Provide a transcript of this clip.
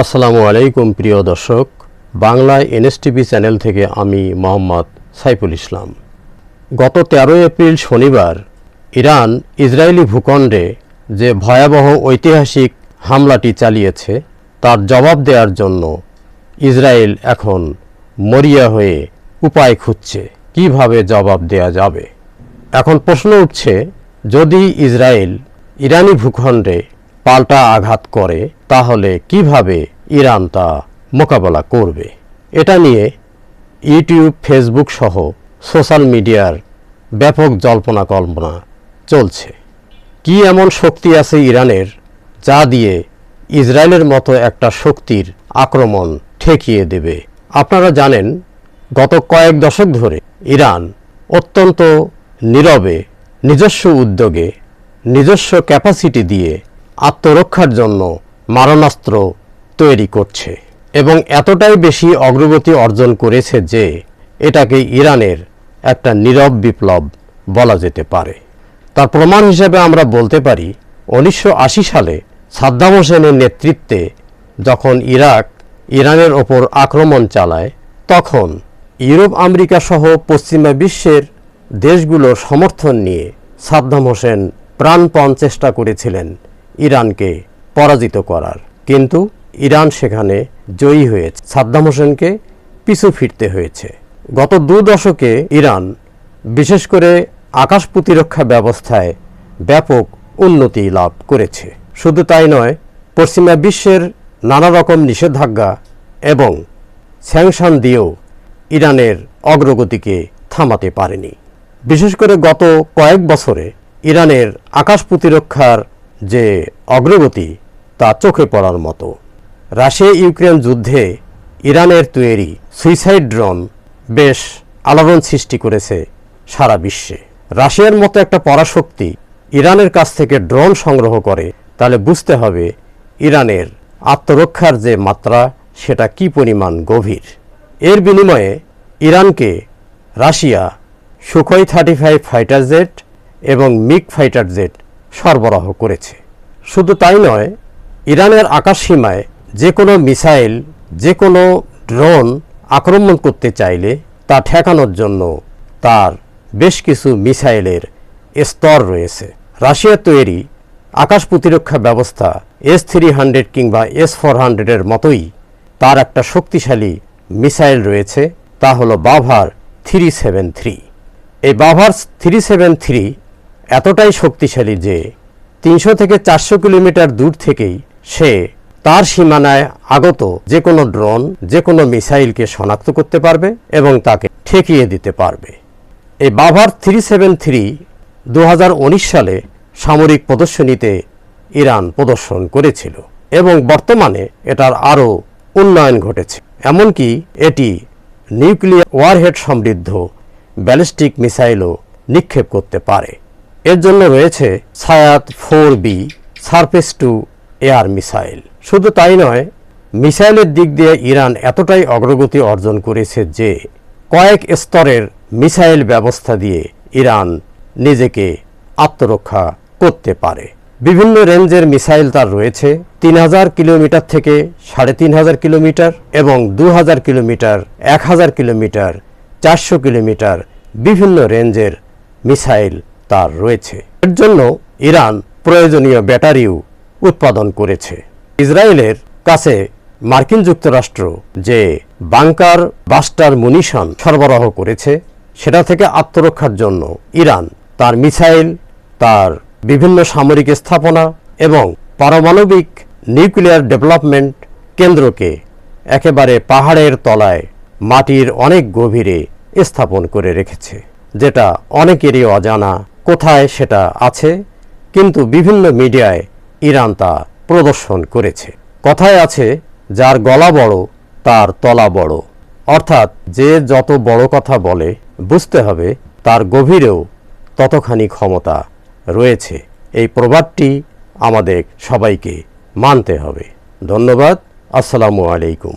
আসসালামু আলাইকুম, প্রিয় দর্শক। বাংলায় এনএসটিভি চ্যানেল থেকে আমি মোহাম্মদ সাইফুল ইসলাম। গত তেরো এপ্রিল শনিবার ইরান ইসরায়েলি ভূখণ্ডে যে ভয়াবহ ঐতিহাসিক হামলাটি চালিয়েছে, তার জবাব দেওয়ার জন্য ইসরায়েল এখন মরিয়া হয়ে উপায় খুঁজছে। কীভাবে জবাব দেয়া যাবে? এখন প্রশ্ন উঠছে, যদি ইসরায়েল ইরানি ভূখণ্ডে পাল্টা আঘাত করে তাহলে কীভাবে ইরান তা মোকাবেলা করবে? এটা নিয়ে ইউটিউব, ফেসবুক সহ সোশ্যাল মিডিয়ার ব্যাপক জল্পনা কল্পনা চলছে। কি এমন শক্তি আছে ইরানের যা দিয়ে ইসরায়েলের মতো একটা শক্তির আক্রমণ ঠেকিয়ে দেবে? আপনারা জানেন, গত কয়েক দশক ধরে ইরান অত্যন্ত নীরবে নিজস্ব উদ্যোগে নিজস্ব ক্যাপাসিটি দিয়ে আত্মরক্ষার জন্য মারণাস্ত্র তৈরি করছে। এবং এতটাই বেশি অগ্রগতি অর্জন করেছে যে এটাকে ইরানের একটা নীরব বিপ্লব বলা যেতে পারে। তার প্রমাণ হিসেবে আমরা বলতে পারি, উনিশশো আশি সালে সাদ্দাম হোসেনের নেতৃত্বে যখন ইরাক ইরানের ওপর আক্রমণ চালায়, তখন ইউরোপ, আমেরিকা সহ পশ্চিমা বিশ্বের দেশগুলোর সমর্থন নিয়ে সাদ্দাম হোসেন প্রাণপণ চেষ্টা করেছিলেন ইরানকে পরাজিত করার। কিন্তু ইরান সেখানে জয়ী হয়েছে। সাদ্দাম হোসেনকে পিছু ফিরতে হয়েছে। গত দু দশকে ইরান, বিশেষ করে আকাশ প্রতিরক্ষা ব্যবস্থায় ব্যাপক উন্নতি লাভ করেছে। শুধু তাই নয়, পশ্চিমা বিশ্বের নানা রকম নিষেধাজ্ঞা এবং স্যাংশন দিয়েও ইরানের অগ্রগতিকে থামাতে পারেনি। বিশেষ করে গত কয়েক বছরে ইরানের আকাশ প্রতিরক্ষার যে অগ্রগতি তা চোখে পড়ার মতো। রাশিয়া ইউক্রেন যুদ্ধে ইরানের তৈরি সুইসাইড ড্রোন বেশ আলোড়ন সৃষ্টি করেছে সারা বিশ্বে। রাশিয়ার মতো একটা পরাশক্তি ইরানের কাছ থেকে ড্রোন সংগ্রহ করে, তাহলে বুঝতে হবে ইরানের আত্মরক্ষার যে মাত্রা, সেটা কি পরিমাণ গভীর। এর বিনিময়ে ইরানকে Russia Sukhoi thirty five fighter jet এবং মিগ ফাইটার জেট সরবরাহ করেছে। শুধু তাই নয় ইরানের আকাশ সীমায় যে কোনো মিসাইল যে কোনো ড্রোন আক্রমণ করতে চাইলে তা ঠেকানোর জন্য তার বেশ কিছু মিসাইলের স্তর রয়েছে। রাশিয়ার তৈরি আকাশ প্রতিরক্ষা ব্যবস্থা এস থ্রি হান্ড্রেড কিংবা এস ফোর হান্ড্রেডের মতোই তার একটা শক্তিশালী মিসাইল রয়েছে, তা হলো বাভার থ্রি সেভেন থ্রি। এই বাভার থ্রি সেভেন থ্রি এতটাই শক্তিশালী যে তিনশো থেকে চারশো কিলোমিটার দূর থেকেই সে তার সীমানায় আগত যে কোনো ড্রোন যে কোনো মিসাইলকে শনাক্ত করতে পারবে এবং তাকে ঠেকিয়ে দিতে পারবে। এই বাভার থ্রি সেভেন থ্রি সালে সামরিক প্রদর্শনীতে ইরান প্রদর্শন করেছিল এবং বর্তমানে এটার আরও উন্নয়ন ঘটেছে। এমনকি এটি নিউক্লিয়ার ওয়ারহেড সমৃদ্ধ ব্যালিস্টিক মিসাইলও নিক্ষেপ করতে পারে। এর জন্য রয়েছে Sayyad four B, surface to air missile. শুধু তাই নয়, মিসাইলের দিক দিয়ে ইরান এতটাই অগ্রগতি অর্জন করেছে যে কয়েক স্তরের মিসাইল ব্যবস্থা দিয়ে ইরান নিজেকে আত্মরক্ষা করতে পারে। বিভিন্ন রেঞ্জের মিসাইল তার রয়েছে, তিন হাজার কিলোমিটার থেকে সাড়ে তিন হাজার কিলোমিটার এবং দু হাজার কিলোমিটার, এক হাজার কিলোমিটার, চারশো কিলোমিটার বিভিন্ন রেঞ্জের মিসাইল তার রয়েছে। এর জন্য ইরান প্রয়োজনীয় ব্যাটারিও উৎপাদন করেছে। ইসরায়েলের কাছে মার্কিন যুক্তরাষ্ট্র যে বাংকার বাস্টার মুনিশন সরবরাহ করেছে, সেটা থেকে আত্মরক্ষার জন্য ইরান তার মিসাইল, তার বিভিন্ন সামরিক স্থাপনা এবং পারমাণবিক নিউক্লিয়ার ডেভেলপমেন্ট কেন্দ্রকে একেবারে পাহাড়ের তলায় মাটির অনেক গভীরে স্থাপন করে রেখেছে, যেটা অনেকেরই অজানা কোথায় সেটা আছে, কিন্তু বিভিন্ন মিডিয়ায় ইরান তা প্রদর্শন করেছে। কথায় আছে, যার গলা বড়, তার তলা বড়। অর্থাৎ, যে যত বড় কথা বলে, বুঝতে হবে, তার গভীরেও ততখানি ক্ষমতা রয়েছে। এই প্রবাদটি আমাদের সবাইকে মানতে হবে। ধন্যবাদ। আসসালামু আলাইকুম।